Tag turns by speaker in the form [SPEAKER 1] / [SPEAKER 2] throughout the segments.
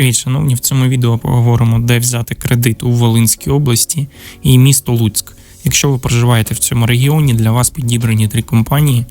[SPEAKER 1] Привіт, шановні! В цьому відео поговоримо, де взяти кредит у Волинській області і місто Луцьк. Якщо ви проживаєте в цьому регіоні, для вас підібрані три компанії.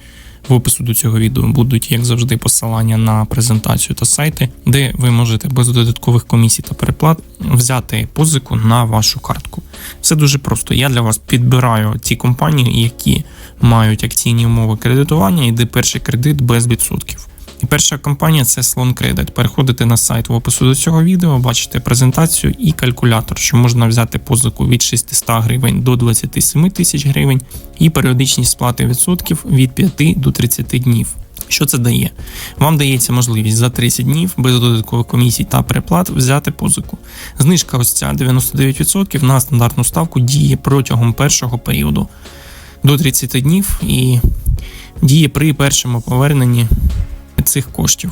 [SPEAKER 1] В опису до цього відео будуть, як завжди, посилання на презентацію та сайти, де ви можете без додаткових комісій та переплат взяти позику на вашу картку. Все дуже просто. Я для вас підбираю ті компанії, які мають акційні умови кредитування, і де перший кредит без відсотків. І перша компанія це Slon Credit. Переходите на сайт в опису до цього відео, бачите презентацію і калькулятор, що можна взяти позику від 600 гривень до 27 тисяч гривень, і періодичність сплати відсотків від 5 до 30 днів. Що це дає? Вам дається можливість за 30 днів без додаткових комісій та переплат взяти позику. Знижка ось ця 99% на стандартну ставку діє протягом першого періоду до 30 днів і діє при першому поверненні цих коштів.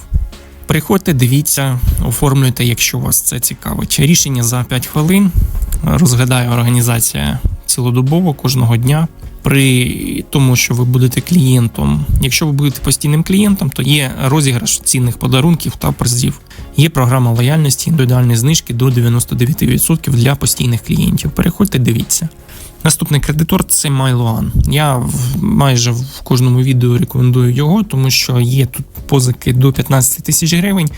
[SPEAKER 1] Приходьте, дивіться, оформлюйте, якщо вас це цікавить. Рішення за 5 хвилин розглядає організація цілодобово кожного дня. При тому, що ви будете клієнтом. Якщо ви будете постійним клієнтом, то є розіграш цінних подарунків та призів. Є програма лояльності, індивідуальні знижки до 99% для постійних клієнтів. Переходьте, дивіться. Наступний кредитор це Майлоан. Я майже в кожному відео рекомендую його, тому що є тут позики до 15 тисяч гривень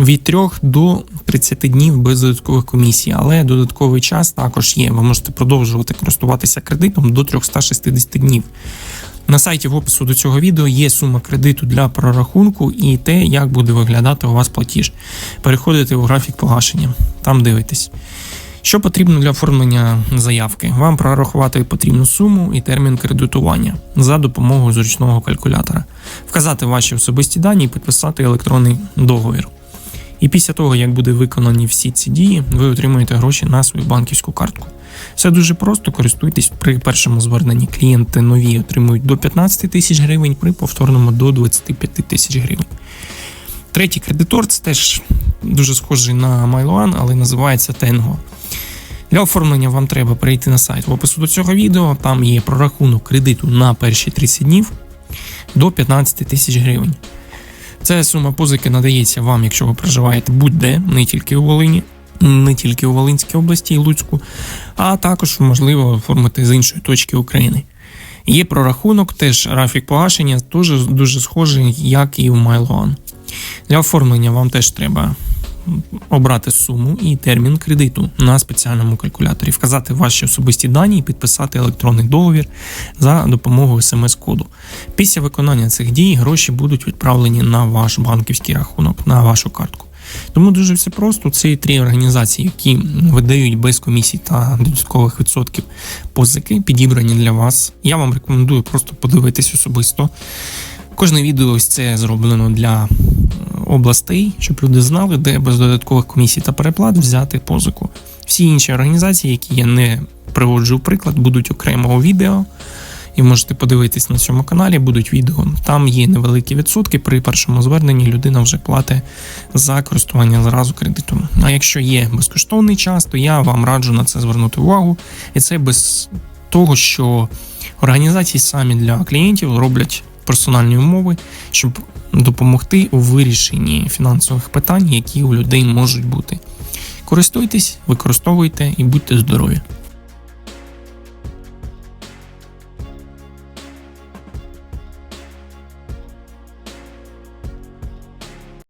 [SPEAKER 1] від 3 до 30 днів без додаткових комісій, але додатковий час також є. Ви можете продовжувати користуватися кредитом до 360 днів. На сайті в опису до цього відео є сума кредиту для прорахунку і те, як буде виглядати у вас платіж. Переходите у графік погашення, там дивитесь. Що потрібно для оформлення заявки? Вам прорахувати потрібну суму і термін кредитування за допомогою зручного калькулятора, вказати ваші особисті дані і підписати електронний договір. І після того, як буде виконані всі ці дії, ви отримуєте гроші на свою банківську картку. Все дуже просто, користуйтесь при першому зверненні. Клієнти нові отримують до 15 тисяч гривень, при повторному до 25 тисяч гривень. Третій кредитор це теж дуже схожий на MyLoan, але називається Tengo. Для оформлення вам треба перейти на сайт в опису до цього відео. Там є прорахунок кредиту на перші 30 днів до 15 тисяч гривень. Ця сума позики надається вам, якщо ви проживаєте будь-де, не тільки у Волині, не тільки у Волинській області і Луцьку, а також можливо оформити з іншої точки України. Є прорахунок, теж графік погашення, теж дуже схожий, як і у MyLoan. Для оформлення вам теж треба обрати суму і термін кредиту на спеціальному калькуляторі, вказати ваші особисті дані і підписати електронний договір за допомогою смс-коду. Після виконання цих дій гроші будуть відправлені на ваш банківський рахунок, на вашу картку. Тому дуже все просто. Це три організації, які видають без комісій та додаткових відсотків позики, підібрані для вас. Я вам рекомендую просто подивитись особисто. Кожне відео ось це зроблено для областей, щоб люди знали, де без додаткових комісій та переплат взяти позику. Всі інші організації, які я не приводжу в приклад, будуть окремо у відео. І можете подивитись на цьому каналі, будуть відео. Там є невеликі відсотки. При першому зверненні людина вже платить за користування зразу кредитом. А якщо є безкоштовний час, то я вам раджу на це звернути увагу. І це без того, що організації самі для клієнтів роблять персональні умови, щоб допомогти у вирішенні фінансових питань, які у людей можуть бути. Користуйтесь, використовуйте і будьте здорові!